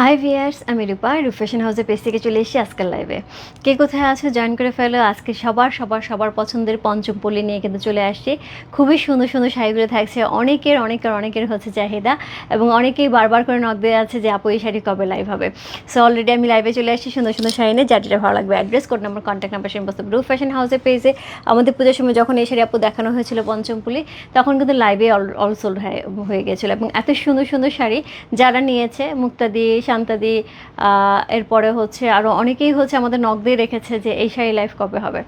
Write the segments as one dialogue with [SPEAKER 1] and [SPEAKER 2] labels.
[SPEAKER 1] High viewers আমি রূপা রুফেশন হাউসে page থেকে চলে এসেছি আজকের লাইভে কে কোথায় আছো? জয়েন করে ফেলো। আজকে সবার সবার সবার পছন্দের পঞ্চম পল্লী নিয়ে কিন্তু চলে আসছি। খুবই সুন্দর সুন্দর শাড়িগুলো থাকছে। অনেকের অনেকের অনেকের হচ্ছে চাহিদা এবং অনেকেই বারবার করে নক দিয়ে আছে যে, আপু, এই শাড়ি কবে লাইভ হবে? সো অলরেডি আমি লাইভে চলে আসছি সুন্দর সুন্দর শাড়ি নিয়ে। যার যেটা ভালো লাগবে address code number contact number সেই বস্তু রুফ ফ্যাশন হাউসের পেজে আমাদের পুজোর সময় যখন এই শাড়ি আপু দেখানো হয়েছিল পঞ্চম পুলি তখন কিন্তু লাইভে অলসোল্ড হয়ে গেছিল। এবং এত সুন্দর সুন্দর শাড়ি যারা নিয়েছে, মুক্তাদি শান্তাদি এরপরে হচ্ছে আরও অনেকেই হচ্ছে আমাদের নখ দিয়ে রেখেছে যে এই শাড়ি লাইফ কবে হবে।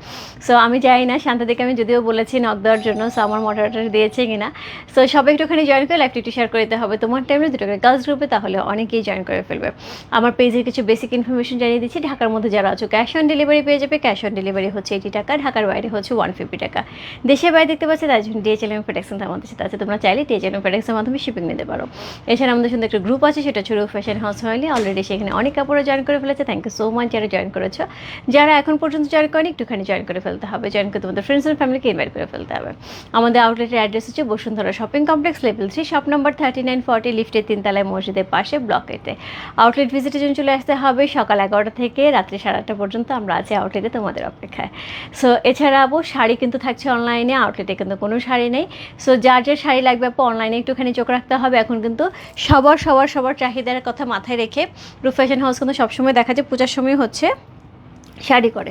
[SPEAKER 1] সো আমি যাই না, শান্তাদিকে আমি যদিও বলেছি নখ দেওয়ার জন্য সো আমার মডারেটার দিয়েছে কিনা। সো সবাই একটুখানি জয়েন করে লাইফটি একটু শেয়ার করে দিতে হবে। তোমার টাইমে দুটো গার্লস গ্রুপে তাহলে অনেকেই জয়েন করে ফেলবে। আমার পেজের কিছু বেসিক ইনফরমেশন জানিয়ে দিচ্ছি, ঢাকার মধ্যে যারা আছো ক্যাশ অন ডেলিভারি পেয়ে যাবে। ক্যাশ অন ডেলিভারি হচ্ছে এইটি টাকা, ঢাকার বাইরে হচ্ছে ওয়ান ফিফটি টাকা। দেশের বাইরে দেখতে পাচ্ছি, তার জন্য ডিএচএল এবং ফেডেক্সন আমাদের সাথে আছে। তোমরা চাইলে ডিএচএল এবং ফেডেক্সের মাধ্যমে শিপিং নিতে পারো। এছাড়া আমাদের সুন্দর একটা গ্রুপ আছে, সেটা ছিল ফ্যাশন হাউস হয়নি অলরেডি সেখানে অনেক কাপড়ও জয়েন করে ফেলেছে থ্যাংক ইউ সো মাচ যারা জয়েন করেছ। যারা এখন পর্যন্ত জয়েন করেনি, একটুখানি জয়েন করে ফেলতে হবে জয়েন করে তোমাদের ফ্রেন্ডস অ্যান্ড ফ্যামিলিকে ইনভাইট করে ফেলতে হবে। আমাদের আউটলেটের অ্যাড্রেস হচ্ছে Bashundhara shopping complex level three shop number thirty nine forty লিফটের তিনতলায় মসজিদের পাশে ব্লকেতে আউটলেট ভিজিটের জন্য চলে আসতে হবে, সকাল এগারোটা থেকে রাত্রি সাড়ে আটটা পর্যন্ত আমরা আছি আউটলেটে তোমাদের অপেক্ষায়। সো এছাড়াও শাড়ি কিন্তু থাকছে অনলাইনে আউটলেটে কিন্তু কোনো শাড়ি নেই। সো যার যার শাড়ি লাগবে আপু অনলাইনে একটুখানি চোখ রাখতে হবে। এখন কিন্তু সবার সবার সবার চাহিদার কথা মাথায় রেখে রুফ ফ্যাশন হাউস কিন্তু সবসময় দেখা যায় পূজার সময় হচ্ছে। শাড়ি করে।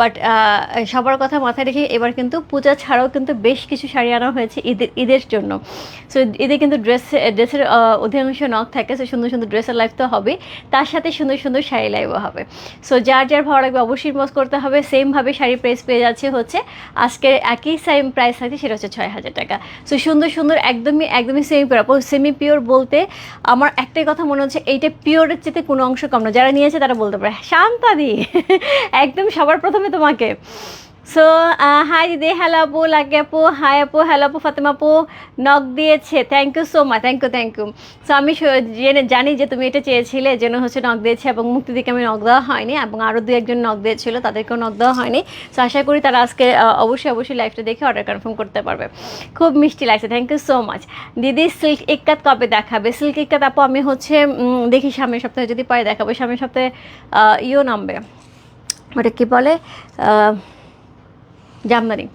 [SPEAKER 1] বাট সবার কথা মাথায় রেখে এবার কিন্তু পূজা ছাড়াও কিন্তু বেশ কিছু শাড়ি আনা হয়েছে ঈদের ঈদের জন্য। সো ঈদে কিন্তু ড্রেস ড্রেসের অধিকাংশ নখ থাকে সো সুন্দর সুন্দর ড্রেসের লাইফ তো হবে তার সাথে সুন্দর সুন্দর শাড়ি লাইভও হবে। সো যার যার ভালো লাগবে অবশ্যই ইনভেস্ট করতে হবে। সেমভাবে শাড়ি প্রাইস পেয়ে যাচ্ছে হচ্ছে আজকের একই সেম প্রাইস থাকছে, সেটা হচ্ছে ছয় হাজার টাকা। সো সুন্দর সুন্দর একদমই একদমই সেমি পিওর সেমি পিওর বলতে আমার একটাই কথা মনে হচ্ছে, এইটা পিওরের চেতে কোনো অংশ কম না। যারা নিয়েছে তারা বলতে পারে, শান্তাদি! একদম সবার প্রথমে তোমাকে। সো হাই দিদি হ্যালো আপু লাগে আপু হাই আপু হ্যালো আপু, ফাতেমা আপু নক দিয়েছে। Thank you so much thank you thank you so আমি জেনে জানি যে তুমি এটা চেয়েছিলে যেন হচ্ছে নক দিয়েছে এবং মুক্তিদিকে আমি নক দেওয়া হয়নি এবং আরও দু একজন নক দিয়েছিল, তাদেরকেও নক দেওয়া হয়নি। সো আশা করি তারা আজকে অবশ্যই অবশ্যই লাইভটা দেখে অর্ডার কনফার্ম করতে পারবে। খুব মিষ্টি লাগছে থ্যাংক ইউ সো মাচ দিদি সিল্ক ইক্কাত কবে দেখাবে? সিল্ক ইক্কাত আপু, আমি হচ্ছে দেখি সামনের সপ্তাহে, যদি পাই দেখাবো। সামনের সপ্তাহে ইও নামবে। ওটা কী বলে জামদানি।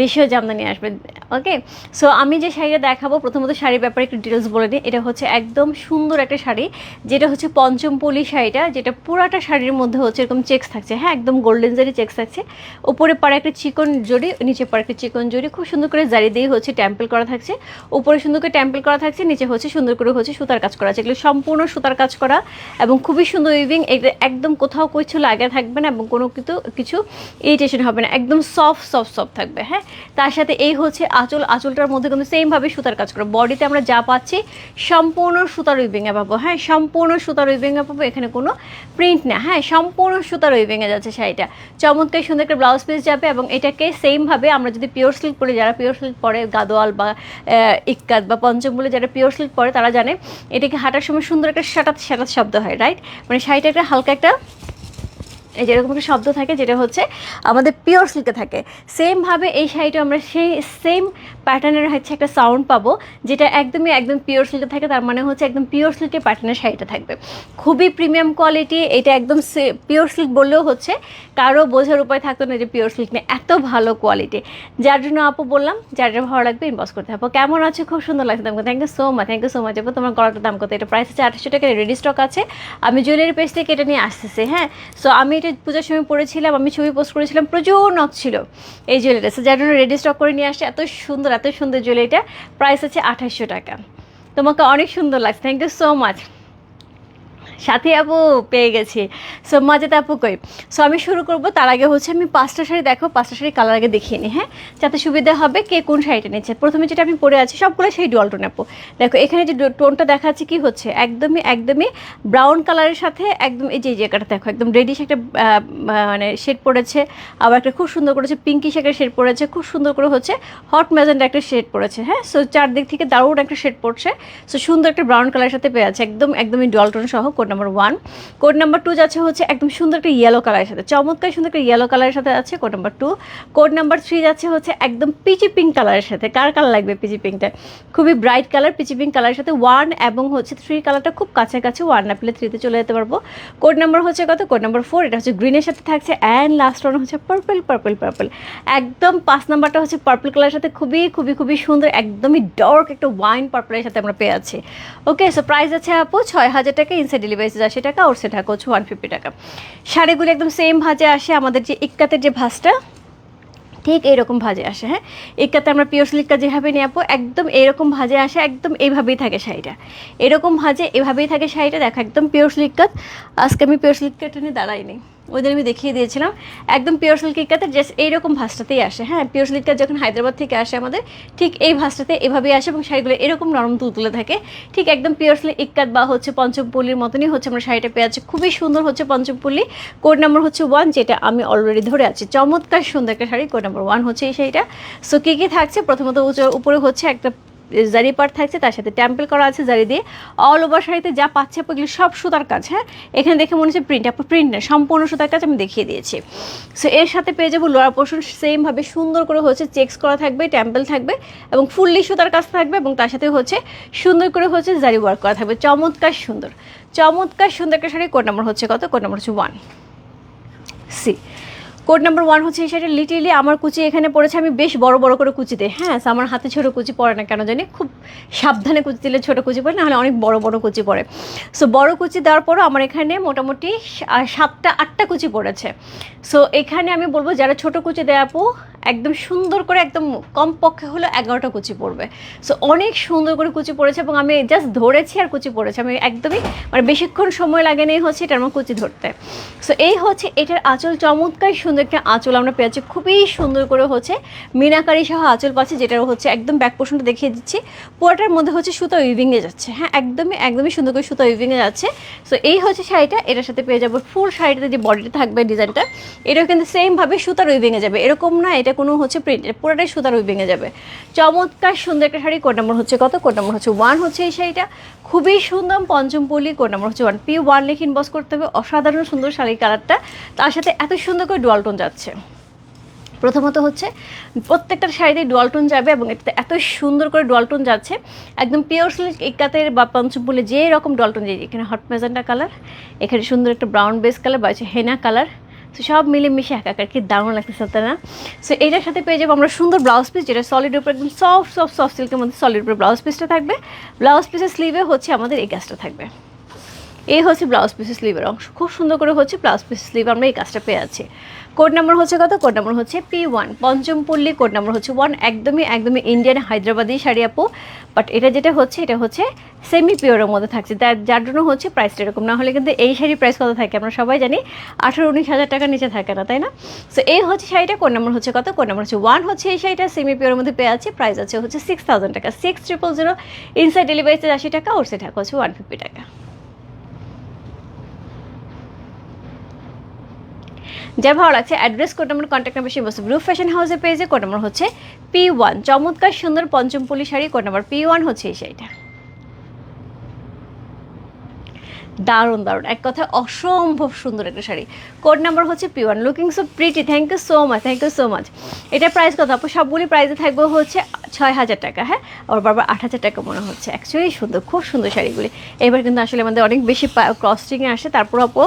[SPEAKER 1] দেশীয় জামদানি আসবে ওকে সো আমি যে শাড়িটা দেখাবো, প্রথমত শাড়ির ব্যাপারে একটু ডিটেলস বলে দিই। এটা হচ্ছে একদম সুন্দর একটা শাড়ি, যেটা হচ্ছে পঞ্চম পলি শাড়িটা, যেটা পুরাটা শাড়ির মধ্যে হচ্ছে এরকম চেক্স থাকছে। হ্যাঁ একদম গোল্ডেন জারি চেক্স থাকছে। উপরে পাড়ে একটা চিকন জড়ি, নিচে পাড়ে একটা চিকন জড়ি, খুব সুন্দর করে জারি দিয়ে হচ্ছে টেম্পল করা থাকছে। উপরে সুন্দর করে টেম্পল করা থাকছে, নিচে হচ্ছে সুন্দর করে হচ্ছে সুতার কাজ করা আছে। এগুলো সম্পূর্ণ সুতার কাজ করা এবং খুবই সুন্দর উইভিং এটা একদম কোথাও কিছু লাগে থাকবে না এবং কোনো কিছু কিছু ইরিটেশন হবে না। একদম সফট সফট সফট থাকবে। হ্যাঁ? তার সাথে এই হচ্ছে আঁচল আঁচলটার মধ্যে কিন্তু সেমভাবে সুতার কাজ করে বডিতে আমরা যা পাচ্ছি সম্পূর্ণ সুতার উইভিংয়ে পাবো হ্যাঁ? সম্পূর্ণ সুতার উইভিংয়ে পাবো এখানে কোনো প্রিন্ট না হ্যাঁ? সম্পূর্ণ সুতার উইভিংয়ে যাচ্ছে শাড়িটা। চমৎকার সুন্দর একটা ব্লাউজ পিস যাবে এবং এটাকে সেমভাবে আমরা যদি পিওর সিল্ক পরে যারা পিওর সিল্ক পরে গাদোয়াল বা আহ, ইক্কাত বা পঞ্চম বলে যারা পিওর সিল্ক পরে তারা জানে এটাকে হাঁটার সময় সুন্দর একটা সাটাত সাটাত শব্দ হয় রাইট মানে শাড়িটা একটা হালকা একটা এই যেরকম একটা শব্দ থাকে, যেটা হচ্ছে আমাদের পিওর সিল্কে থাকে। সেমভাবে এই শাড়িটা আমরা সেই সেম প্যাটার্নের হচ্ছে একটা সাউন্ড পাবো, যেটা একদমই একদম পিওর সিল্কে থাকে, তার মানে হচ্ছে একদম পিওর সিল্কের প্যাটার্নের শাড়িটা থাকবে। খুবই প্রিমিয়াম কোয়ালিটি এটা একদম পিওর সিল্ক বললেও হচ্ছে, কারও বোঝার উপায় থাকতো না যে পিওর সিল্ক নিয়ে এত ভালো কোয়ালিটি যার জন্য আপু বললাম, যার যার ভালো লাগবে ইনবক্স করতে হবে। কেমন আছে? খুব সুন্দর লাগছে তোমাকে। Thank you so much thank you so much আপু, তোমার গলাটার দাম কত? এটা প্রাইস হচ্ছে আঠাশশো টাকা রেডি স্টক আছে। আমি জুয়েলারি পেজ থেকে এটা নিয়ে আসতেছি হ্যাঁ? সো আমি এটা পূজার সময় পরেছিলাম আমি ছবি পোস্ট করেছিলাম, প্রচুর নখ ছিল এই জুয়েলারিটা যার জন্য রেডি স্টক করে নিয়ে আসছে, এত সুন্দর এত সুন্দর জুয়েলারিটা প্রাইস আছে আঠাশশো টাকা। তোমাকে অনেক সুন্দর লাগছে। থ্যাংক ইউ সো মাচ সাথে আপু পেয়ে গেছি। সো মাজাতে আপু কই? সো আমি শুরু করব, তার আগে হচ্ছে আমি পাঁচটা শাড়ি দেখো, পাঁচটা শাড়ি কালার আগে দেখিয়ে নিই হ্যাঁ? যাতে সুবিধা হবে কে কোন শাড়িটা নিচ্ছে। প্রথমে যেটা আমি পরে আছি, সবগুলো সেই ডুয়াল টোন আপু। দেখো, এখানে যে টোনটা দেখাচ্ছে কি হচ্ছে? একদমই একদমই ব্রাউন কালারের সাথে একদম এই যে জায়গাটা দেখো, একদম রেডিশ একটা মানে শেড পড়েছে, আবার একটা খুব সুন্দর করেছে পিঙ্কি একটা শেড পড়েছে, খুব সুন্দর করে হচ্ছে হট ম্যাজেন্টা একটা শেড পড়েছে হ্যাঁ? সো চারদিক থেকে দারুণ একটা শেড পড়ছে। সো সুন্দর একটা ব্রাউন কালারের সাথে পেয়ে আছে, একদম, একদমই ডুয়াল টোন সহ code number one code number two যাচ্ছে হচ্ছে একদম সুন্দর একটা ইয়েলো কালারের সাথে। চমৎকার সুন্দর একটা ইয়েলো কালারের সাথে আছে code number two code number three যাচ্ছে হচ্ছে একদম পিচি পিঙ্ক কালারের সাথে। কার কালার লাগবে পিচি পিঙ্কটা খুবই ব্রাইট কালার পিচি পিঙ্ক কালারের সাথে ওয়ান এবং হচ্ছে থ্রি কালারটা খুব কাছাকাছি ওয়ান না পেলে থ্রিতে চলে যেতে পারব। কোড নাম্বার হচ্ছে কত? কোড নাম্বার ফোর এটা হচ্ছে গ্রিনের সাথে থাকছে অ্যান্ড লাস্ট ওয়ান হচ্ছে পার্পল পার্পল পার্পল একদম পাঁচ নাম্বারটা হচ্ছে পার্পল কালারের সাথে খুবই খুবই খুবই সুন্দর, একদমই ডার্ক একটা ওয়াইন পার্পলের সাথে আমরা পেয়ে আছি ওকে সো প্রাইস আছে আপু ছয় হাজার টাকা ইনসাইড ডেলিভারি আশি টাকা, ওর সেটা হচ্ছে ওয়ান ফিফটি টাকা। শাড়িগুলো একদম সেম ভাজে আসে, আমাদের যে ইক্কাতের যে ভাজটা, ঠিক এইরকম ভাজে আসে হ্যাঁ? ইক্কাতে আমরা পিওর সিল্কটা যেভাবে নিয়ে একদম এরকম ভাজে আসে, একদম এইভাবেই থাকে শাড়িটা। এরকম ভাজে, এভাবেই থাকে শাড়িটা, দেখো, একদম পিওর সিল্কাত আজকে আমি পিওর সিল্কটা নিয়ে দাঁড়াইনি। ওই আমি দেখিয়ে দিয়েছিলাম। একদম পিওর সিল্ক ইক্কাতে জাস্ট এইরকম ভাজটাতেই আসে। হ্যাঁ পিওর সিল্কটা যখন হায়দ্রাবাদ থেকে আসে আমাদের, ঠিক এই ভাজটাতে এভাবেই আসে এবং শাড়িগুলো এরকম নরম তুলতুলে থাকে। ঠিক একদম পিওর সিল্ক ইক্কাত বা হচ্ছে পঞ্চমপল্লির মতনই হচ্ছে আমরা শাড়িটা পেয়ে আছি খুবই সুন্দর হচ্ছে পঞ্চমপল্লি। কোড নাম্বার হচ্ছে ওয়ান যেটা আমি অলরেডি ধরে আছি। চমৎকার সুন্দর একটা শাড়ি কোড নাম্বার ওয়ান হচ্ছে এই শাড়িটা। সো কী কী থাকছে? প্রথমত উপরে হচ্ছে একটা জারি পার্ট থাকছে, তার সাথে টেম্পল করা আছে জারি দিয়ে। অল ওভার শাড়িতে যা পাচ্ছে আপু এগুলো সব সুতার কাজ হ্যাঁ? এখানে দেখে মনে হচ্ছে প্রিন্ট আপু প্রিন্ট না, সম্পূর্ণ সুতার কাজ আমি দেখিয়ে দিয়েছি। সো এর সাথে পেয়ে যাব লোয়ার পোর্শন সেমভাবে সুন্দর করে হচ্ছে চেক্স করা থাকবে টেম্পল থাকবে এবং ফুললি সুতার কাজ থাকবে এবং তার সাথে হচ্ছে সুন্দর করে হচ্ছে জারি ওয়ার্ক করা থাকবে। চমৎকার সুন্দর। চমৎকার সুন্দর একটা শাড়ি কোড নাম্বার হচ্ছে কত? কোড নাম্বার হচ্ছে one C code number one হচ্ছে এই শাড়িটা লিটারলি আমার কুচি এখানে পড়েছে, আমি বেশ বড় বড় করে কুচি হ্যাঁ আমার হাতে ছোটো কুচি পড়ে না কেন জানি? খুব সাবধানে কুচি দিলে ছোটো কুচি পড়ে নাহলে অনেক বড় বড় কুচি পড়ে সো বড় কুচি দেওয়ার পরও আমার এখানে মোটামুটি সাতটা, আটটা কুচি পড়েছে। সো এখানে আমি বলব যারা ছোটো কুচি দেয় আপু, একদম সুন্দর করে, একদম কমপক্ষে হলো এগারোটা কুচি পড়বে। সো অনেক সুন্দর করে কুচি পড়েছে এবং আমি জাস্ট ধরেছি আর কুচি পড়েছে। আমি একদমই মানে বেশিক্ষণ সময় লাগে নেই হচ্ছে এটার আমার কুচি ধরতে। সো এই হচ্ছে এটার আঁচল চমৎকার সুন্দর একটা আঁচল আমরা পেয়েছি খুবই সুন্দর করে হচ্ছে মিনাকারি সহ আঁচল পাচ্ছি যেটা হচ্ছে একদম ব্যাক পোর্শনটা দেখিয়ে দিচ্ছি। পুরোটার মধ্যে হচ্ছে সুতো উইভিংয়ে যাচ্ছে। হ্যাঁ একদমই একদমই সুন্দর করে সুতো উইভিংয়ে যাচ্ছে। সো এই হচ্ছে শাড়িটা, এটার সাথে পেয়ে যাব ফুল শাড়িটাতে যে বডিটা থাকবে ডিজাইনটা এটাও কিন্তু সেমভাবে সুতার উইভিংয়ে যাবে। এরকম না, এটা কোনো হচ্ছে প্রিন্ট পুরোটাই সুতার উইভিংয়ে যাবে। চমৎকার সুন্দর একটা শাড়ি কোড নাম্বার হচ্ছে কত? কোড নাম্বার হচ্ছে ওয়ান হচ্ছে এই শাড়িটা। খুবই সুন্দর পঞ্চমপল্লি কোড নাম্বার হচ্ছে ওয়ান পি ওয়ান লিখে ইনবক্স করতে হবে। অসাধারণ সুন্দর শাড়ির কালারটা তার সাথে এত সুন্দর করে ডুয়ালটন যাচ্ছে। প্রথমত হচ্ছে, প্রত্যেকটা শাড়িতে ডুয়ালটন যাবে এবং এটাতে এত সুন্দর করে ডুয়ালটন যাচ্ছে, একদম পিওর সিল্ক ইকাতের বা পঞ্চমপুলে যে রকম ডুয়ালটন যায় এখানে হট মেজেন্টা কালার এখানে সুন্দর একটা ব্রাউন বেস কালার বা হচ্ছে হেনা কালার তো সব মিলেমিশে একাকার কি দারুণ লাগতেছে তাই না? সো এইটার সাথে পেয়ে যাব আমরা সুন্দর ব্লাউজ পিস যেটা সলিড উপরে একদম সফট সফট সফট সিল্কের মধ্যে সলিড উপরে ব্লাউজ পিসটা থাকবে। ব্লাউজ পিসের স্লিভে হচ্ছে আমাদের এই কাজটা থাকবে। এই হচ্ছে ব্লাউজ পিসের স্লিভের অংশ। খুব সুন্দর করে হচ্ছে ব্লাউজ পিসের স্লিভ আমরা এই কাজটা পেয়ে আছি। কোড নাম্বার হচ্ছে কত? কোড নাম্বার হচ্ছে P one Panchampalli code number হচ্ছে ওয়ান একদমই একদমই ইন্ডিয়ান হায়দ্রাবাদি শাড়ি আপু। বাট এটা যেটা হচ্ছে, এটা হচ্ছে সেমি পিওরের মধ্যে থাকছে। তার, যার জন্য হচ্ছে প্রাইসটা এরকম। না হলে কিন্তু এই শাড়ির প্রাইস কত থাকে? আমরা সবাই জানি আঠারো উনিশ হাজার টাকার নিচে থাকে না, তাই না? সো এই হচ্ছে শাড়িটা। কোড নাম্বার হচ্ছে কত? কোড নাম্বার হচ্ছে ওয়ান হচ্ছে এই শাড়িটা। সেমি পিওরের মধ্যে পেয়ে আছে। প্রাইস আছে হচ্ছে সিক্স থাউজেন্ড টাকা। সিক্স ট্রিপল জিরো ইনসাইড ডেলিভারিতে আশি টাকা ওর সে টাকা হচ্ছে ওয়ান ফিফটি টাকা। যা ভালো লাগছে address code number contact number সেই বস্তু ব্লু ফ্যাশন হাউসের পেজে নম্বর হচ্ছে পি ওয়ান চমৎকার সুন্দর পঞ্চমপল্লী শাড়ি কোড নাম্বার পি ওয়ান হচ্ছে এই শাড়িটা দারুণ দারুণ। এক কথায় অসম্ভব সুন্দর একটা শাড়ি। কোড নাম্বার হচ্ছে P one looking so pretty thank you so much thank you so much এটা প্রাইস কত? আপু, সবগুলি প্রাইসে থাকবে হচ্ছে ছয় হাজার টাকা হ্যাঁ? আবার বারবার আট হাজার টাকা মনে হচ্ছে। অ্যাকচুয়ালি সুন্দর, খুব সুন্দর শাড়িগুলি। এবার কিন্তু আসলে আমাদের অনেক বেশি ক্রসটিংয়ে আসে। তারপর আপু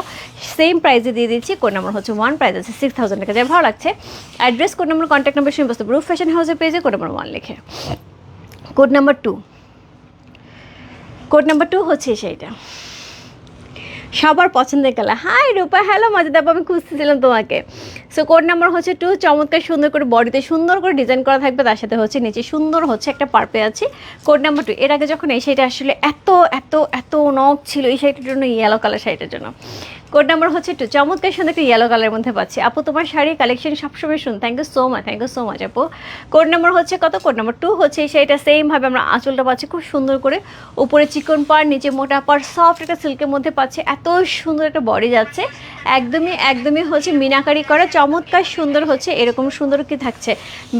[SPEAKER 1] সেম প্রাইসে দিয়ে দিচ্ছি। কোড নাম্বার হচ্ছে ওয়ান প্রাইস আছে সিক্স থাউজেন্ড টাকা। যা ভালো লাগছে address code number contact number শুনে বস্তু। ব্রু ফ্যাশন হাউসের পেজে কোড নাম্বার ওয়ান লিখে। Code number two code number two হচ্ছে সেইটা সবার পছন্দের কালার হাই রূপা হ্যালো মজাদাপ আমি খুঁজতেছিলাম তোমাকে। সো কোড নাম্বার হচ্ছে টু চমৎকার সুন্দর করে বডিতে সুন্দর করে ডিজাইন করা থাকবে, তার সাথে হচ্ছে নিচে সুন্দর হচ্ছে একটা পার্পে আছে। কোড নাম্বার টু এর আগে যখন এই শাড়িটা আসলে এত এত এত নখ ছিল এই শাড়িটার জন্য ইয়েলো কালার শাড়িটার জন্য। কোড নাম্বার হচ্ছে টু চমৎকার সুন্দর একটা ইয়েলো কালারের মধ্যে পাচ্ছি। আপু, তোমার শাড়ির কালেকশন সবসময় শুন thank you so much thank you so much আপু। কোড নাম্বার হচ্ছে কত? কোড নাম্বার টু হচ্ছে এই শাড়িটা সেমভাবে আমরা আঁচলটা পাচ্ছি, খুব সুন্দর করে উপরে চিকন পার নিচে মোটা পার সফট একটা সিল্কের মধ্যে পাচ্ছি। এত সুন্দর একটা বডি যাচ্ছে। একদমই একদমই হচ্ছে মিনাকারি করা চমৎকার সুন্দর হচ্ছে, এরকম সুন্দর কি থাকছে?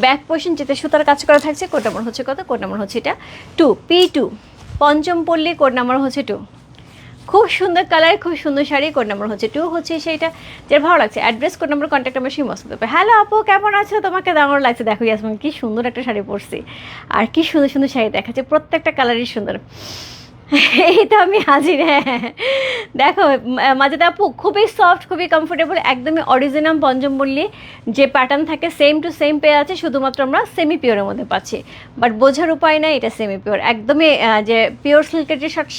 [SPEAKER 1] ব্যাক পোর্শন যেতে সুতার কাজ করা থাকছে কোড নাম্বার হচ্ছে কত? কোড নাম্বার হচ্ছে এটা টু পি টু পঞ্চম পল্লী কোড নাম্বার হচ্ছে টু খুব সুন্দর কালার খুব সুন্দর শাড়ি কোড নাম্বার হচ্ছে টু হচ্ছে সেইটা। যে ভালো লাগছে address code number contact number সেই মস্ত দেবে হ্যালো আপু, কেমন আছো? তোমাকে দামর লাগছে। দেখো, ইয়াসমিন, কি সুন্দর একটা শাড়ি পরছি। আর কি সুন্দর সুন্দর শাড়ি দেখাচ্ছে, প্রত্যেকটা কালারই সুন্দর। এই তো আমি হাজির হ্যাঁ হ্যাঁ, হ্যাঁ। দেখো মাঝে আপু খুবই সফট খুবই কমফোর্টেবল একদমই অরিজিনাল পঞ্চমবল্লী যে প্যাটার্ন থাকে সেম টু সেম পেয়ে আছে শুধুমাত্র আমরা সেমি পিওরের মধ্যে পাচ্ছি। বাট বোঝার উপায় নাই এটা সেমি পিওর একদমই যে পিওর সিল্কের যে শর্ট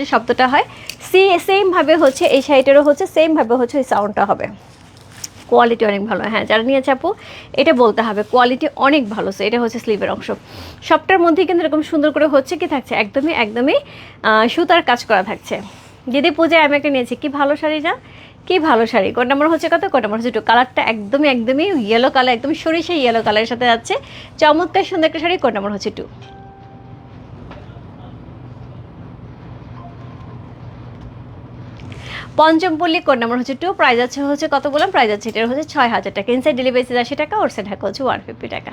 [SPEAKER 1] যে শব্দটা হয় সে সেমভাবে হচ্ছে এই শাড়িটারও হচ্ছে সেমভাবে হচ্ছে এই সাউন্ডটা হবে। কোয়ালিটি অনেক ভালো। হ্যাঁ যারা নিয়েছে আপু, এটা বলতে হবে কোয়ালিটি অনেক ভালো। সো এটা হচ্ছে স্লিভের অংশ। সবটার মধ্যে কিন্তু এরকম সুন্দর করে হচ্ছে কি থাকছে? একদমই একদমই সুতার কাজ করা থাকছে। দিদি পূজায় আমি একটা নিয়েছি, কি ভালো শাড়ি যা? কি ভালো শাড়ি? কোন নাম্বার হচ্ছে কত? কোন নাম্বার হচ্ছে টু কালারটা একদমই একদমই ইয়েলো কালার একদম সরিষা ইয়েলো কালারের সাথে যাচ্ছে। চমৎকার সুন্দর একটা শাড়ি কোন নাম্বার হচ্ছে টু পঞ্চমপল্লী কোড নাম্বার হচ্ছে টু প্রাইস আছে হচ্ছে কত বললাম প্রাইস আছে এটার হচ্ছে ছয় হাজার টাকা। ইনসাইড ডেলিভারি আশি টাকা ওর ঢাকা হচ্ছে ওয়ান ফিফটি টাকা।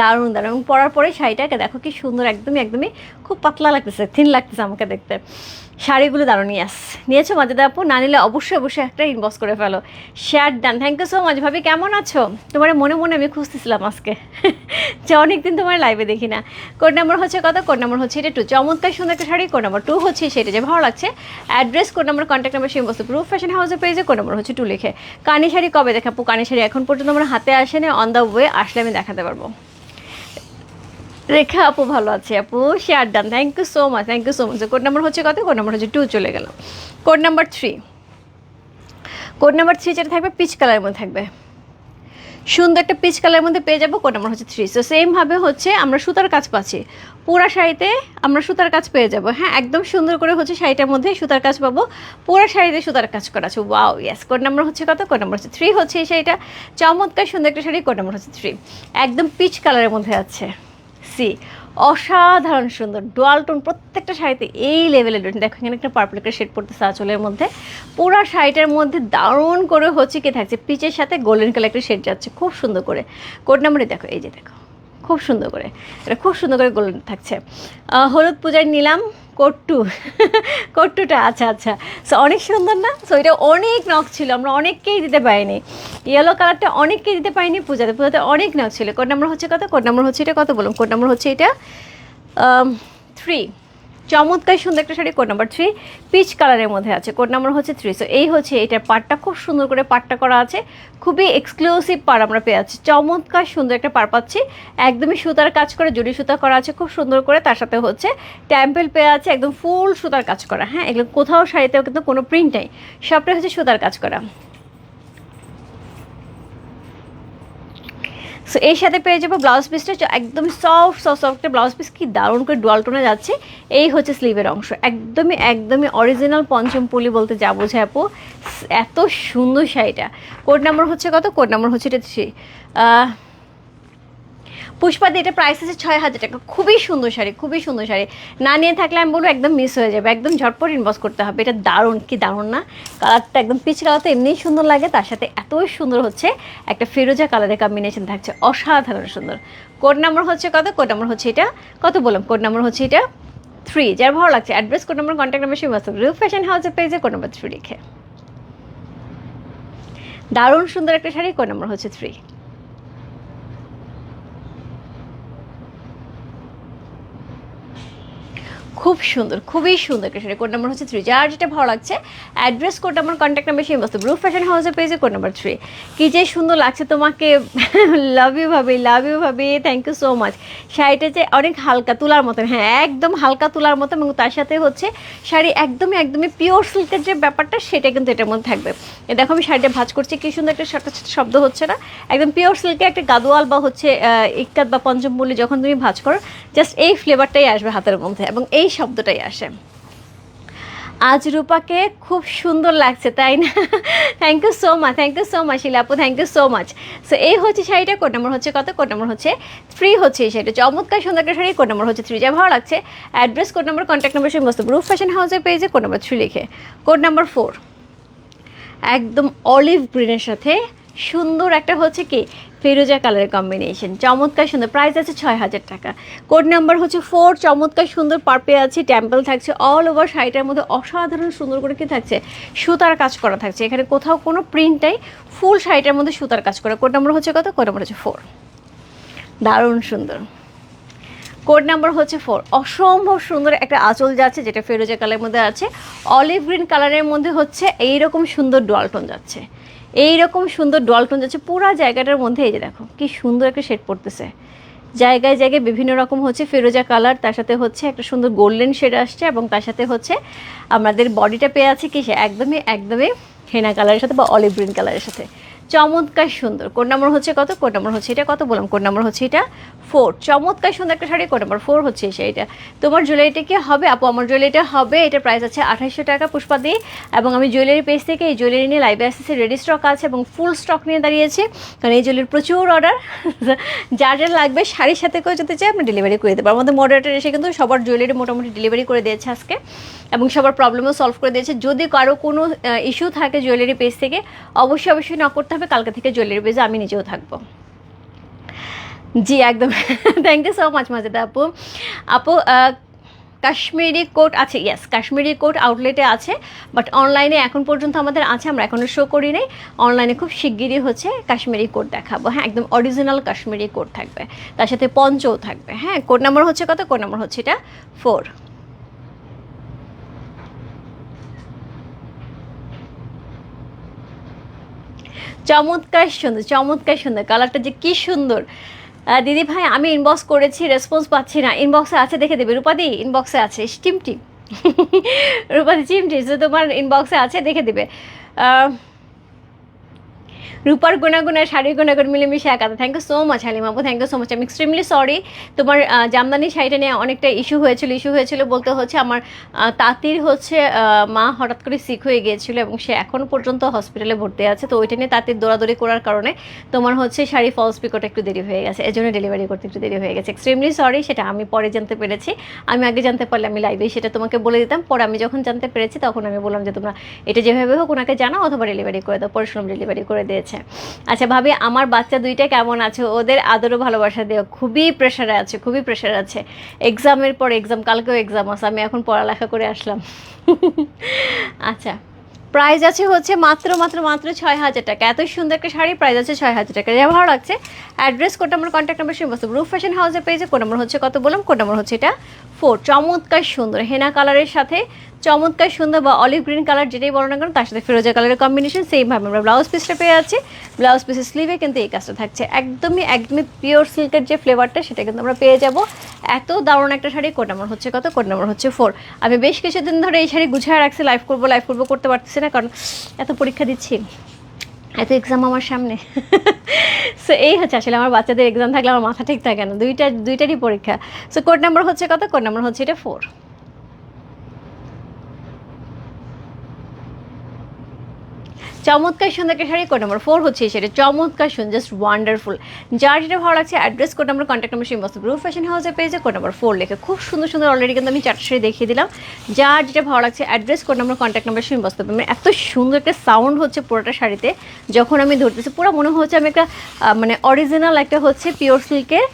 [SPEAKER 1] দারুণ দারুণ। এবং পরার পরে শাড়িটাকে দেখো কি সুন্দর, একদমই একদমই খুব পাতলা লাগতেছে থিন লাগতেছে আমাকে দেখতে। শাড়িগুলো দারুণ ইয়াস নিয়েছো মাঝে আপু? না নিলে অবশ্যই অবশ্যই একটা ইনবক্স করে ফেলো। Share done thank you so much ভাবি, কেমন আছো? তোমার মনে মনে আমি খুঁজতেছিলাম আজকে। যে অনেকদিন তোমার লাইভে দেখি না। কোড নাম্বার হচ্ছে কত? কোড নাম্বার হচ্ছে এটা টু চমৎকার, সুন্দর একটা শাড়ি। কোড নাম্বার টু হচ্ছে সেটা যে ভালো লাগছে। Address code number contact number সেই বস্তু প্রুফ ফ্যাশন হাউসের পেয়েছে কোড নাম্বার হচ্ছে টু লিখে। কানি শাড়ি কবে দেখাবো? কানি শাড়ি এখন পর্যন্ত আমার হাতে আসেনি। অন দ্য ওয়ে আসলে আমি দেখাতে পারব। রেখা আপু ভালো আছে, আপু? Share done thank you so much thank you so much code number হচ্ছে কত? কোড নাম্বার হচ্ছে টু চলে গেল। Code number three code number three যেটা থাকবে পিচ কালারের মধ্যে থাকবে। সুন্দর একটা পিচ কালারের মধ্যে পেয়ে যাব কোড নাম্বার হচ্ছে থ্রি সো সেমভাবে হচ্ছে আমরা সুতার কাজ পাচ্ছি। পুরা শাড়িতে আমরা সুতার কাজ পেয়ে যাব। হ্যাঁ একদম সুন্দর করে হচ্ছে শাড়িটার মধ্যে সুতার কাজ পাবো। পুরো শাড়িতে সুতার কাজ করা আছে। ওয়াও ইয়েস কোড নাম্বার হচ্ছে কত? কোড নাম্বার হচ্ছে থ্রি হচ্ছে এই শাড়িটা। চমৎকার সুন্দর একটা শাড়ি কোড নাম্বার হচ্ছে থ্রি একদম পিচ কালারের মধ্যে আছে। সি, অসাধারণ সুন্দর ডোয়াল টোন প্রত্যেকটা শাড়িতে এই লেভেলের দেখো, এখানে একটা পার্পল একটা শেড পড়তেছে আঁচলের মধ্যে। পুরা শাড়িটার মধ্যে দারুণ করে হচ্ছে কি থাকছে। পিচের সাথে গোল্ডেন কালার একটা শেড যাচ্ছে, খুব সুন্দর করে। কোড নাম্বারে দেখো, এই যে দেখো, খুব সুন্দর করে। এটা খুব সুন্দর করে গোল্ডেন থাকছে। হলুদ পূজায় নিলাম। কট্টু। কট্টুটা আচ্ছা আচ্ছা। সো অনেক সুন্দর না? সো এটা অনেক নখ ছিল, আমরা অনেককেই দিতে পারিনি। ইয়েলো কালারটা অনেককেই দিতে পারিনি, পূজাতে। পূজাতে অনেক নখ ছিল। কোড নাম্বার হচ্ছে কত? কোড নাম্বার হচ্ছে এটা কত বলুন? কোড নাম্বার হচ্ছে এটা থ্রি চমৎকার সুন্দর একটা sari code number three peach কালারের মধ্যে আছে। কোড নাম্বার হচ্ছে থ্রি সো এই হচ্ছে এটার পাটটা খুব সুন্দর করে পাটটা করা আছে। খুবই এক্সক্লুসিভ পার আমরা পেয়ে আছি চমৎকার সুন্দর একটা পার পাচ্ছি। একদমই সুতার কাজ করে, জুড়ি সুতা করা আছে, খুব সুন্দর করে। তার সাথে হচ্ছে ট্যাম্পেল পেয়ে আছে একদম ফুল সুতার কাজ করা। হ্যাঁ এগুলো কোথাও শাড়িতেও কিন্তু কোনো প্রিন্ট নেই। সবটাই হচ্ছে সুতার কাজ করা। সো এর সাথে পেয়ে যাব ব্লাউজ পিসটা একদমই soft soft soft blouse piece কি দারুণ করে ডোয়াল টোনে যাচ্ছে। এই হচ্ছে স্লিভের অংশ। একদমই একদমই অরিজিনাল পঞ্চম পুলি বলতে যা বোঝে আপু। এত সুন্দর শাড়িটা। কোড নাম্বার হচ্ছে কত? কোড নাম্বার হচ্ছে এটা পুষ্পাদি এটা প্রাইস আছে ছয় হাজার টাকা। খুবই সুন্দর শাড়ি, খুবই সুন্দর শাড়ি। না নিয়ে থাকলে আমি বলব একদম মিস হয়ে যাবে, একদম ঝটপট ইনভেস্ট করতে হবে। এটা দারুণ, কি দারুণ না? কালারটা একদম পিচ কালার তো এমনিই সুন্দর লাগে। তার সাথে এতই সুন্দর হচ্ছে, একটা ফিরোজা কালারের কম্বিনেশন থাকছে, অসাধারণ সুন্দর। কোড নাম্বার হচ্ছে কত? কোড নাম্বার হচ্ছে এটা, কত বললাম? কোড নাম্বার হচ্ছে এটা থ্রি যার ভালো লাগছে। Address code number contact number সেই বাস্তব রিউ ফ্যাশন হাউসের পেজে কোড নাম্বার থ্রি লিখে। দারুণ সুন্দর একটা শাড়ি কোড নাম্বার হচ্ছে থ্রি খুব সুন্দর, খুবই সুন্দর শাড়ি। কোড নাম্বার হচ্ছে থ্রি যার যেটা ভালো লাগছে address code number contact number সেই বস্তু। ব্রু ফ্যাশন হাউসের পেয়েছে কোড নাম্বার থ্রি কি যে সুন্দর লাগছে তোমাকে। লাভ ইউ ভাবি লাভ ইউ ভাবি। থ্যাংক ইউ সো মাচ শাড়িটা যে অনেক হালকা তুলার মতন। হ্যাঁ একদম হালকা তুলার মতো এবং তার সাথে হচ্ছে শাড়ি একদমই একদমই পিওর সিল্কের যে ব্যাপারটা, সেটা কিন্তু এটার মধ্যে থাকবে। এ দেখো আমি শাড়িটা ভাজ করছি, কি সুন্দর একটা সাথে শব্দ হচ্ছে না? একদম পিওর সিল্কে একটা গাদোয়াল বা হচ্ছে ইকাত বা পঞ্চম বলি যখন তুমি ভাজ করো জাস্ট এই ফ্লেভারটাই আসবে হাতের মধ্যে। এবং এই শব্দটাই আসে। আজ রূপাকে খুব সুন্দর লাগছে, তাই না? Thank you so much thank you so much শিলাপু thank you so much so এই হচ্ছে শাড়িটা কোড নাম্বার হচ্ছে কত? কোড নাম্বার হচ্ছে থ্রি হচ্ছে এই শাড়িটা। চমৎকার, সুন্দর একটা শাড়ি কোড নম্বর হচ্ছে থ্রি যা ভালো লাগছে। Address code number contact number সেই বস্তু গ্রুপ ফ্যাশন হাউসের পেজে কোড নাম্বার থ্রি লিখে। কোড নাম্বার ফোর একদম অলিভ গ্রিনের সাথে সুন্দর একটা হচ্ছে কি ফেরোজা কালারের কম্বিনেশন চমৎকার সুন্দর। প্রাইস আছে ছয় হাজার টাকা। কোড নাম্বার হচ্ছে ফোর চমৎকার সুন্দর পার্পে আছে টেম্পল থাকছে। অল ওভার শাড়িটার মধ্যে অসাধারণ সুন্দর করে কি থাকছে? সুতার কাজ করা থাকছে। এখানে কোথাও কোনো প্রিন্টটাই ফুল শাড়িটার মধ্যে সুতার কাজ করা। কোড নাম্বার হচ্ছে কত? কোড নাম্বার হচ্ছে ফোর দারুণ সুন্দর। কোড নাম্বার হচ্ছে ফোর অসম্ভব সুন্দর একটা আঁচল যাচ্ছে যেটা ফেরোজা কালারের মধ্যে আছে। অলিভ গ্রিন কালারের মধ্যে হচ্ছে এইরকম সুন্দর ডোয়ালটন যাচ্ছে। এইরকম সুন্দর ডলটন যাচ্ছে, পুরা জায়গাটার মধ্যে এই যে দেখো, কি সুন্দর একটা শেড পড়তেছে। জায়গায় জায়গায় বিভিন্ন রকম হচ্ছে ফেরোজা কালার, তার সাথে হচ্ছে একটা সুন্দর গোল্ডেন শেড আসছে এবং তার সাথে হচ্ছে আমাদের বডিটা পেয়ে আছে কি সে একদমই একদমই হেনা কালারের সাথে বা অলিভ গ্রিন কালারের সাথে। চমৎকার সুন্দর। কোড নাম্বার হচ্ছে কত? কোড নাম্বার হচ্ছে এটা কত বললাম? কোড নাম্বার হচ্ছে এটা ফোর। চমৎকার সুন্দর একটা শাড়ি, কোড নাম্বার ফোর হচ্ছে সেইটা তোমার জুয়েলারিটা কি হবে? আপু, আমার জুয়েলারিটা হবে, এটা প্রাইস আছে আঠাশশো টাকা পুষ্পা দিয়ে এবং আমি জুয়েলারি পেজ থেকে এই জুয়েলারি নিয়ে লাইভে আসতেছি রেডি স্টক আছে এবং ফুল স্টক নিয়ে দাঁড়িয়েছি কারণ এই জুয়েলারির প্রচুর অর্ডার যার যার লাগবে শাড়ির সাথে করে যেতে চাই, আমরা ডেলিভারি করে দেবো। আমাদের মডারেটার এসে কিন্তু সবার জুয়েলারি মোটামুটি ডেলিভারি করে দিয়েছে আজকে। এবং সবার প্রবলেমও সলভ করে দিয়েছে। যদি কারও কোনো ইস্যু থাকে জুয়েলারি পেজ থেকে, অবশ্যই অবশ্যই না করতে হবে কালকে থেকে জুয়েলারি পেজে আমি নিজেও থাকব। জি, একদম। Thank you so much Majeda আপু। আপু কাশ্মীরি কোট আছে ইয়েস কাশ্মীরি কোট আউটলেটে আছে বাট অনলাইনে এখন পর্যন্ত আমাদের আছে, আমরা এখনও শো করি নাই। অনলাইনে খুব শিগগিরই হচ্ছে কাশ্মীরি কোট দেখাবো। হ্যাঁ একদম অরিজিনাল কাশ্মীরি কোট থাকবে। তার সাথে পঞ্চও থাকবে। হ্যাঁ কোড নাম্বার হচ্ছে কত? কোড নাম্বার হচ্ছে এটা ফোর চমৎকার সুন্দর চমৎকার সুন্দর কালারটা যে কি সুন্দর। দিদি ভাই, আমি ইনবক্স করেছি রেসপন্স পাচ্ছি না। ইনবক্সে আছে দেখে দেবে। রূপাদি ইনবক্সে আছে। স্টিমটি রূপাদি, চিমটি তোমার ইনবক্সে আছে, দেখে দেবে। রূপার গুণাগুণা শাড়ির গুণাগুণ মিলেমিশে একাতে। Thank you so much Halim আপু থ্যাংক ইউ সো মাচ আমি এক্সট্রিমলি সরি তোমার জামদানি শাড়িটা নিয়ে অনেকটা ইস্যু হয়েছিল। ইস্যু হয়েছিল বলতে হচ্ছে আমার তাঁতির হচ্ছে মা হঠাৎ করে সিক হয়ে গিয়েছিল এবং সে এখন পর্যন্ত হসপিটালে ভর্তি আছে। তো ওইটা নিয়ে তাঁতির দৌড়াদৌড়ি করার কারণে তোমার হচ্ছে শাড়ি ফলস পিকট একটু দেরি হয়ে গেছে। এই জন্য ডেলিভারি করতে একটু দেরি হয়ে গেছে। এক্সট্রিমলি সরি সেটা আমি পরে জানতে পেরেছি। আমি আগে জানতে পারলে আমি লাইভে সেটা তোমাকে বলে দিতাম। পরে আমি যখন জানতে পেরেছি, তখন আমি বললাম যে তোমরা এটা যেভাবে হোক ওনাকে জানাও অথবা ডেলিভারি করে দাও। পরে ডেলিভারি করে দিয়েছে। আচ্ছা ভাবি, আমার বাচ্চা দুইটা কেমন আছে? ওদের আদরও ভালোবাসা দিও। খুবই প্রেশারে আছে, খুবই প্রেশার আছে। এক্সামের পর এক্সাম কালকেও এক্সাম আছে, আমি এখন পড়ালেখা করে আসলাম। আচ্ছা প্রাইস আছে হচ্ছে মাত্র মাত্র মাত্র ছয় হাজার টাকা। এত সুন্দর একটা শাড়ি প্রাইস আছে ছয় হাজার টাকা। যা ভালো লাগছে। Address code number contact number সমস্ত রুফ ফ্যাশন হাউসের পেজে কোড নাম্বার হচ্ছে কত বললাম? কোড নাম্বার হচ্ছে এটা ফোর চমৎকার সুন্দর। হেনা কালারের সাথে চমৎকার সুন্দর বা অলিভ গ্রিন কালার যেটাই বলো না কেন, তার সাথে ফিরোজা কালারের কম্বিনেশন সেইভাবে আমরা ব্লাউজ পিসটা পেয়ে আছি। ব্লাউজ পিসের স্লিভে কিন্তু এই কাজটা থাকছে। একদমই একদমই পিওর সিল্কের যে ফ্লেভারটা সেটা কিন্তু আমরা পেয়ে যাব। এত দারুণ একটা শাড়ি কোড নাম্বার হচ্ছে কত? কোড নাম্বার হচ্ছে ফোর আমি বেশ কিছুদিন ধরে এই শাড়ি গুছিয়ে রাখছি লাইভ করব লাইভ করব, করতে পারতেছি না, কারণ এত পরীক্ষা দিচ্ছি। এত এক্সাম আমার সামনে। সো এই হচ্ছে আসলে আমার বাচ্চাদের এক্সাম থাকলে আমার মাথা ঠিক থাকে না। দুইটা, দুইটারই পরীক্ষা। সো কোড নাম্বার হচ্ছে কত? কোড নাম্বার হচ্ছে এটা ফোর চমৎকার সুন্দর শাড়ি কোড নাম্বার ফোর হচ্ছে এই শাড়ি চমৎকার সুন্দর জাস্ট ওয়ান্ডারফুল যার যেটা ভালো লাগছে address code number contact number সেই মস্ত গ্রুপ ফ্যাশন হাউসে পেয়েছে কোড নাম্বার ফোর লেখে। খুব সুন্দর সুন্দর অলরেডি কিন্তু আমি চারটে শাড়ি দেখিয়ে দিলাম। যার যেটা ভালো লাগছে address code number contact number সেই মস্ত মানে এত সুন্দর একটা সাউন্ড হচ্ছে পুরোটা শাড়িতে। যখন আমি ধরতেছি, পুরো মনে হচ্ছে আমি একটা মানে অরিজিনাল একটা হচ্ছে পিওর সিল্কের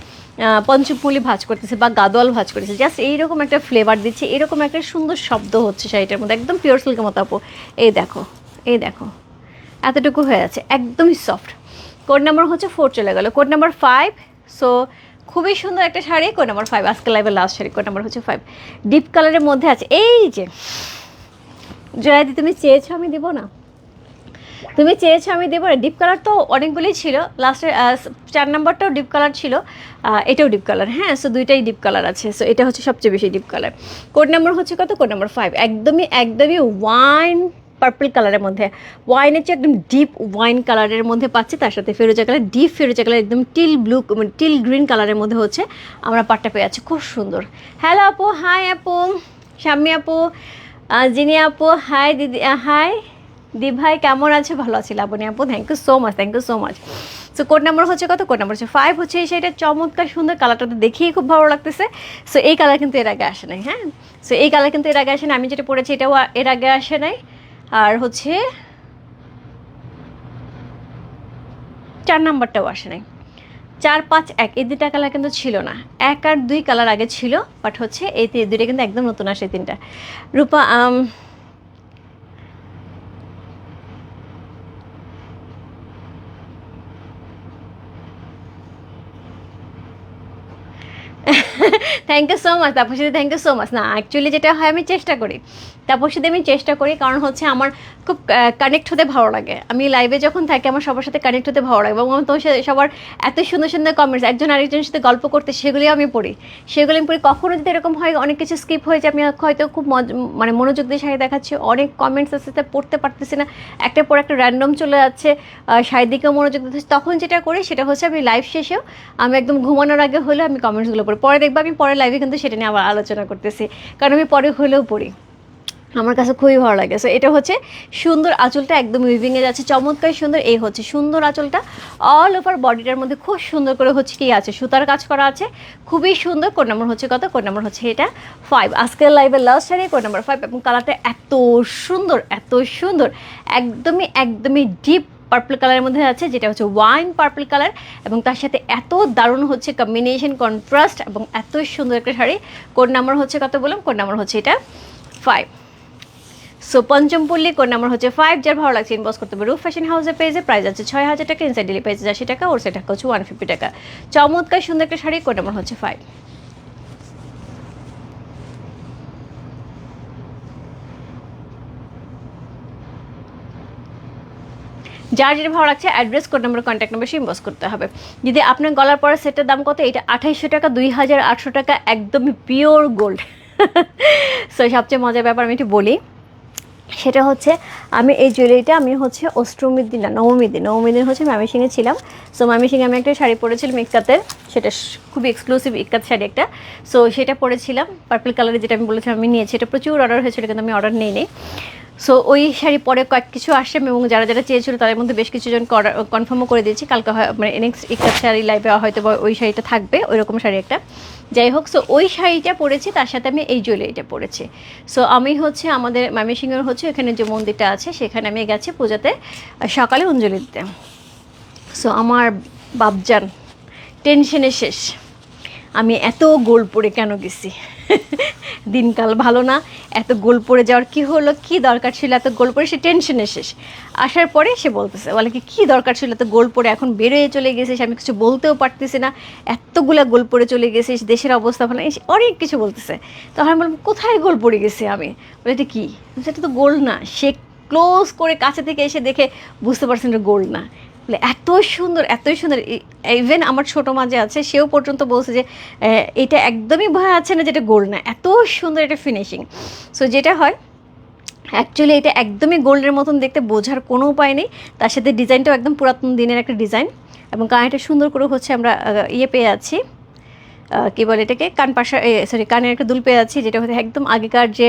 [SPEAKER 1] পঞ্চপুলি ভাজ করতেছে বা গাদোয়াল ভাজ করতেছে। জাস্ট এইরকম একটা ফ্লেভার দিচ্ছে, এরকম একটা সুন্দর শব্দ হচ্ছে শাড়িটার মধ্যে। একদম পিওর সিল্কের মতো আপু। এই দেখো এই দেখো। এতটুকু হয়ে আছে, একদমই সফট কোড নাম্বার হচ্ছে ফোর চলে গেল কোড নাম্বার ফাইভ সো খুবই সুন্দর একটা শাড়ি কোড নাম্বার ফাইভ আজকে লাইভের লাস্ট শাড়ি কোড নাম্বার হচ্ছে ফাইভ ডিপ কালারের মধ্যে আছে, এই যে, জয়াদি তুমি চেয়েছো আমি দেবো না? তুমি চেয়েছো আমি দেবো না ডিপ কালার তো অনেকগুলোই ছিল লাস্টের চার নাম্বারটাও ডিপ কালার ছিল এটাও ডিপ কালার হ্যাঁ সো দুইটাই ডিপ কালার আছে সো এটা হচ্ছে সবচেয়ে বেশি ডিপ কালার কোড নাম্বার হচ্ছে কত? কোড নাম্বার ফাইভ একদমই একদমই ওয়াইন পার্পল কালারের মধ্যে। ওয়াইনের চেয়ে একদম ডিপ ওয়াইন কালারের মধ্যে পাচ্ছি, তার সাথে ফেরোজা কালার ডিপ ফেরোজা কালার একদম টিল ব্লু টিল গ্রিন কালারের মধ্যে হচ্ছে আমরা পাটটা পেয়ে যাচ্ছি। খুব সুন্দর। হ্যালো আপু হাই আপু, শাম্মী আপু জিনি আপু হাই দিদি হাই দি ভাই, কেমন আছে? ভালো আছি লাবণী আপু thank you so much thank you so much so code number হচ্ছে কত? কোড নাম্বার হচ্ছে ফাইভ হচ্ছে এই শাড়িটা চমৎকার সুন্দর কালারটা তো দেখেই খুব ভালো লাগতেছে। সো এই কালার কিন্তু এর আগে আসে নাই হ্যাঁ? সো এই কালার কিন্তু এর আগে আসে নাই, আমি যেটা পড়েছি এটাও এর আগে আসে নাই। আর হচ্ছে চার নাম্বারটাও আসে নাই। চার, পাঁচ, এক, এই দুটা কালার কিন্তু ছিল না। এক আর দুই কালার আগে ছিল বাট হচ্ছে এই দুইটা কিন্তু একদম নতুন আসে তিনটা। রূপা আম, থ্যাংক ইউ সো মাচ তাপসীদি থ্যাংক ইউ সো মাচ না অ্যাকচুয়ালি যেটা হয় আমি চেষ্টা করি। তাপসীদি আমি চেষ্টা করি কারণ হচ্ছে আমার খুব কানেক্ট হতে ভালো লাগে। আমি লাইভে যখন থাকি আমার সবার সাথে কানেক্ট হতে ভালো লাগে। এবং তোমার সাথে সবার এত সুন্দর সুন্দর কমেন্টস একজন আরেকজনের সাথে গল্প করতে সেগুলিও আমি পড়ি। সেগুলি আমি পড়ি। কখনো যদি এরকম হয় অনেক কিছু স্কিপ হয়ে যায় আমি হয়তো খুব মানে মনোযোগ দিয়ে শাড়ি দেখাচ্ছি। অনেক কমেন্টস আছে সেটা পড়তে পারতেছি না। একটা পর একটা র্যান্ডম চলে যাচ্ছে আহ, দিকেও মনোযোগ দিতে তখন যেটা করি সেটা হচ্ছে আমি লাইভ শেষেও আমি একদম ঘুমানোর আগে হলেও আমি কমেন্টসগুলো পড়ি। পরে দেখব আমি পরে লাইভে কিন্তু সেটা নিয়ে আবার আলোচনা করতেছি। কারণ আমি পরে হলেও পড়ি। আমার কাছে খুবই ভালো লাগে। সো এটা হচ্ছে সুন্দর আঁচলটা একদম উইভিংয়ে যাচ্ছে। চমৎকার সুন্দর। এই হচ্ছে সুন্দর আঁচলটা। অল ওভার বডিটার মধ্যে খুব সুন্দর করে হচ্ছে কি আছে, সুতার কাজ করা আছে। খুবই সুন্দর। কোন নাম্বার হচ্ছে কত? কোন নাম্বার হচ্ছে এটা? ফাইভ আজকের লাইভের লাস্ট শাড়ি কোন নাম্বার ফাইভ এবং কালারটা এত সুন্দর এত সুন্দর। একদমই একদমই ডিপ পার্পল কালারের মধ্যে আছে, যেটা হচ্ছে ওয়াইন পার্পল কালার এবং তার সাথে এত দারুণ হচ্ছে কম্বিনেশন কন্ট্রাস্ট এবং এত সুন্দর একটা শাড়ি। কোড নাম্বার হচ্ছে কত বললাম? কোড নাম্বার হচ্ছে এটা ফাইভ সো পঞ্চম পল্লী কোড নাম্বার হচ্ছে ফাইভ যার ভালো লাগছে ইনবক্স করতে হবে। রুফ ফ্যাশন হাউসের পেজে প্রাইস আছে ছয় হাজার টাকা ইনসাইড ডেলি পেজে আশি টাকা, ওর সেটা হচ্ছে ওয়ান ফিফটি টাকা। চমৎকার সুন্দর একটা শাড়ি কোড নাম্বার হচ্ছে ফাইভ যার যেটা ভালো লাগছে address code number contact number সে ইনবক্স করতে হবে। যদি আপনার গলার পরে সেটের দাম কত, এটা আঠাইশশো টাকা, দুই হাজার আটশো টাকা, একদমই পিওর গোল্ড সো সবচেয়ে মজার ব্যাপার আমি একটু বলি, সেটা হচ্ছে আমি এই জুয়েলারিটা আমি হচ্ছে অষ্টমীর দিন না, নবমীর দিন নবমীর দিন হচ্ছে সিংয়ে ছিলাম। সো সিংয়ে আমি একটা শাড়ি পরেছিলাম ইক্কাতের সেটা খুবই এক্সক্লুসিভ ইক্কাত শাড়ি একটা। সো সেটা পরেছিলাম পার্পল কালারের যেটা আমি বলেছিলাম আমি নিয়েছি, এটা প্রচুর অর্ডার হয়েছিল কিন্তু আমি অর্ডার নিই নি সো ওই শাড়ি পরে কয়েক কিছু আসে এবং যারা যারা চেয়েছিল তাদের মধ্যে বেশ কিছু অর্ডার কনফার্মও করে দিয়েছি। কালকে মানে নেক্সট ইক্কাত শাড়ি লাইভে হয়তো ওই শাড়িটা থাকবে ওই রকম শাড়ি একটা। যাই হোক সো ওই শাড়িটা পরেছি, তার সাথে আমি এই জুয়েলারিটা পরেছি। সো আমি হচ্ছে আমাদের ময়মনসিংহের হচ্ছে এখানে যে মন্দিরটা আছে, সেখানে আমি গেছি পূজাতে সকালে অঞ্জলি দিতে। সো আমার বাপজান টেনশনে শেষ। আমি এত গোল পরে কেন গেছি? দিনকাল ভালো না, এত গোল পড়ে যাওয়ার কি হলো, কি দরকার ছিল এত গোল পড়ে, সে টেনশনে শেষ। আসার পরে সে বলতেছে, বলে কি, কী দরকার ছিল এত গোল পড়ে, এখন বেরোয় চলে গেছিস, আমি কিছু বলতেও পারতেছি না, এতগুলা গোল পড়ে চলে গেছিস, দেশের অবস্থা ভালো অনেক কিছু বলতেছে। তখন আমি বললাম, কোথায় গোল পড়ে গেছি আমি? বলে, এটা কী? সেটা তো গোল না, সে ক্লোজ করে কাছে থেকে এসে দেখে বুঝতে পারছেন এটা গোল না। এত সুন্দর এতই সুন্দর। ইভেন আমার ছোটো মাঝে আছে, সেও পর্যন্ত বলছে যে এটা একদমই ভয় আছে না যেটা গোল্ড না। এত সুন্দর এটা ফিনিশিং সো যেটা হয় অ্যাকচুয়ালি এটা একদমই গোল্ডের মতন দেখতে, বোঝার কোনো উপায় নেই। তার সাথে ডিজাইনটাও একদম পুরাতন দিনের একটা ডিজাইন এবং কানেরটা সুন্দর করে হচ্ছে আমরা ইয়ে পেয়ে আছি। কী বলে এটাকে? কান পাশা সরি কানের একটা দুল পেয়ে আছি, যেটা হচ্ছে একদম আগেকার যে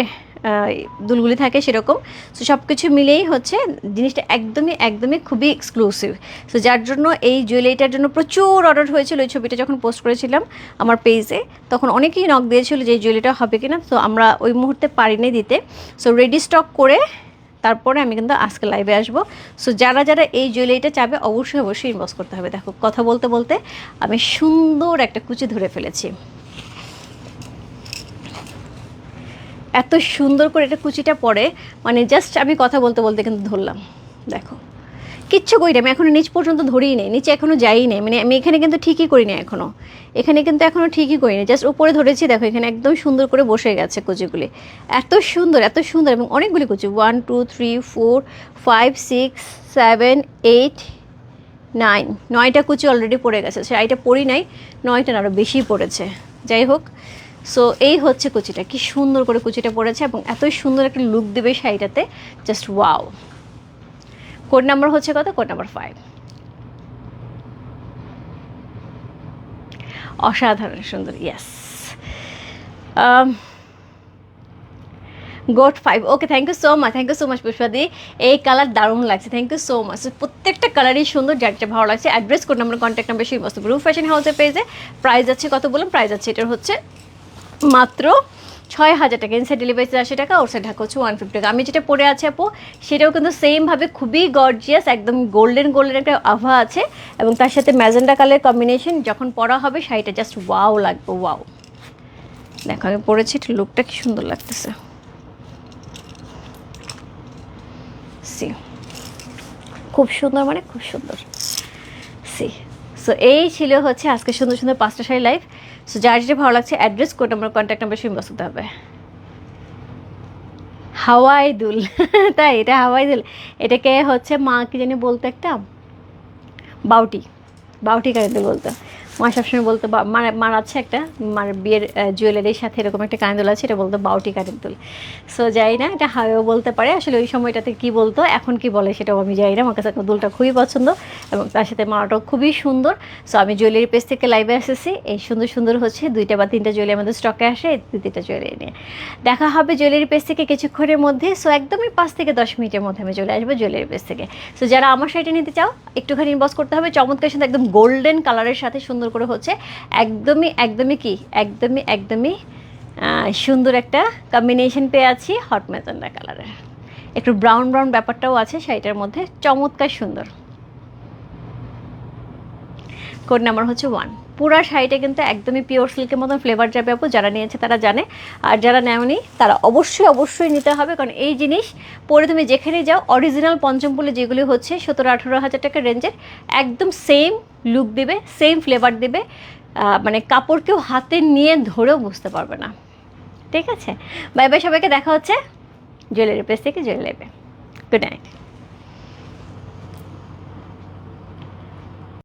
[SPEAKER 1] দুলগুলি থাকে সেরকম। সো সব কিছু মিলেই হচ্ছে জিনিসটা একদমই একদমই খুবই এক্সক্লুসিভ সো যার জন্য এই জুয়েলারিটার জন্য প্রচুর অর্ডার হয়েছিল। ওই ছবিটা যখন পোস্ট করেছিলাম আমার পেজে তখন অনেকেই নক দিয়েছিল যে এই জুয়েলারিটা হবে কিনা। তো আমরা ওই মুহূর্তে পারিনি দিতে। সো রেডি স্টক করে তারপরে আমি কিন্তু আজকে লাইভে আসব। সো যারা যারা এই জুয়েলারিটা চাবে, অবশ্যই অবশ্যই ইনবক্স করতে হবে। দেখো, কথা বলতে বলতে আমি সুন্দর একটা কুচি ধরে ফেলেছি। এত সুন্দর করে এটা কুচিটা পড়ে মানে জাস্ট আমি কথা বলতে বলতে কিন্তু ধরলাম। দেখো। কিচ্ছু করি না আমি এখনও নিচ পর্যন্ত ধরেই নেই, নিচে এখনও যাই নেই মানে আমি এখানে কিন্তু ঠিকই করি না এখনও এখানে কিন্তু এখনও ঠিকই করি না জাস্ট উপরে ধরেছি, দেখো এখানে একদম সুন্দর করে বসে গেছে কুচিগুলি। এত সুন্দর এত সুন্দর, এবং অনেকগুলি কুচি one two three four five six seven eight nine নয়টা কুচি অলরেডি পড়ে গেছে শাড়িটা পড়ি নাই নয়টা আরও বেশি পড়েছে। যাই হোক সো এই হচ্ছে কুচিটা। কি সুন্দর করে কুচিটা পড়েছে এবং এতই সুন্দর একটা লুক দেবে শাড়িটাতে। জাস্ট ওয়াও কোড নাম্বার হচ্ছে কত? কোড নাম্বার ফাইভ অসাধারণ, সুন্দর yes got five okay thank you so much thank you so much পুষ্পাদি এই কালার দারুণ লাগছে থ্যাংক ইউ সো মাচ প্রত্যেকটা কালারই সুন্দর, যার যা ভালো লাগছে। Address code number contact number সেই বস্তু রুফ ফ্যাশন হাউসের পেজে প্রাইস আছে কত বলুন? প্রাইস আছে এটার হচ্ছে মাত্র ছয় হাজার টাকা ইনসাইড ডেলিভারি চারশো টাকা ওর সাইড ঢাকা হচ্ছে ওয়ান ফিফটি টাকা। আমি যেটা পরে আছি আপু, সেটাও কিন্তু সেমভাবে খুবই গর্জিয়াস একদম গোল্ডেন গোল্ডেন একটা আভা আছে। এবং তার সাথে ম্যাজেন্ডা কালার কম্বিনেশন যখন পরা হবে, শাড়িটা জাস্ট ওয়াও লাগবে ওয়াও দেখো, আমি পরেছি, একটু লুকটা কি সুন্দর লাগতেছে। সি খুব সুন্দর মানে খুব সুন্দর। সি সো এই ছিল হচ্ছে আজকে সুন্দর সুন্দর পাঁচটা শাড়ি লাইভ সো যার যেটা ভালো লাগছে address code number contact number সেই বসাতে হবে। হাওয়াই দুল। তাই, এটা হাওয়াই দুল। এটাকে হচ্ছে মা কি জানি বলতো একটা? বাউটি। বাউটি কারেন্টে বলতো? মা সবসময় বলতো মার মার আছে একটা, মার বিয়ের জুয়েলারির সাথে এরকম একটা কানেদুল আছে, এটা বলতো বাউটি কানেদুল সো যাই না, এটা হাওয়াও বলতে পারে, আসলে ওই সময়টাতে কি বলতো, এখন কি বলে সেটাও আমি জানি না, আমার কাছে দুলটা খুবই পছন্দ এবং তার সাথে মালাটাও খুবই সুন্দর। সো আমি জুয়েলারি পেজ থেকে লাইভে এসেছি, এই সুন্দর সুন্দর হচ্ছে দুইটা বা তিনটা জুয়েলারি আমাদের স্টকে আসে দুই তিনটা জুয়েলারি নিয়ে। দেখা হবে জুয়েলারি পেজ থেকে কিছুক্ষণের মধ্যে সো একদমই পাঁচ থেকে দশ মিনিটের মধ্যে আমি চলে আসব জুয়েলারি পেজ থেকে। সো যারা আমার শাড়িটা নিতে চাও, একটুখানি ইনবক্স করতে হবে, চমৎকার সাথে একদম গোল্ডেন কালারের সাথে সুন্দর করে হচ্ছে একদমই একদমই কি? একদমই একদমই সুন্দর একটা কম্বিনেশন পেয়ে আছি হট ম্যাজেন্ডা কালারের একটু ব্রাউন ব্রাউন ব্যাপারটাও আছে শাড়িটার মধ্যে চমৎকার সুন্দর। কোড নাম্বার হচ্ছে ওয়ান পুরা শাড়িটা কিন্তু একদমই পিওর সিল্কের মতন ফ্লেভার যাবে আপু, যারা নিয়েছে তারা জানে। আর যারা নেওনি, তারা অবশ্যই অবশ্যই নিতে হবে, কারণ এই জিনিস পরে তুমি যেখানে যাও অরিজিনাল পঞ্চমপুলে যেগুলি হচ্ছে, সতেরো আঠেরো হাজার টাকা রেঞ্জের একদম সেম লুক দেবে সেম ফ্লেভার দেবে। মানে কাপড় কেউ হাতে নিয়ে ধরেও বুঝতে পারবে না। ঠিক আছে? বাই বাই সবাইকে, দেখা হচ্ছে জুয়েলারি প্লেস থেকে জুয়েলারি গুড নাইট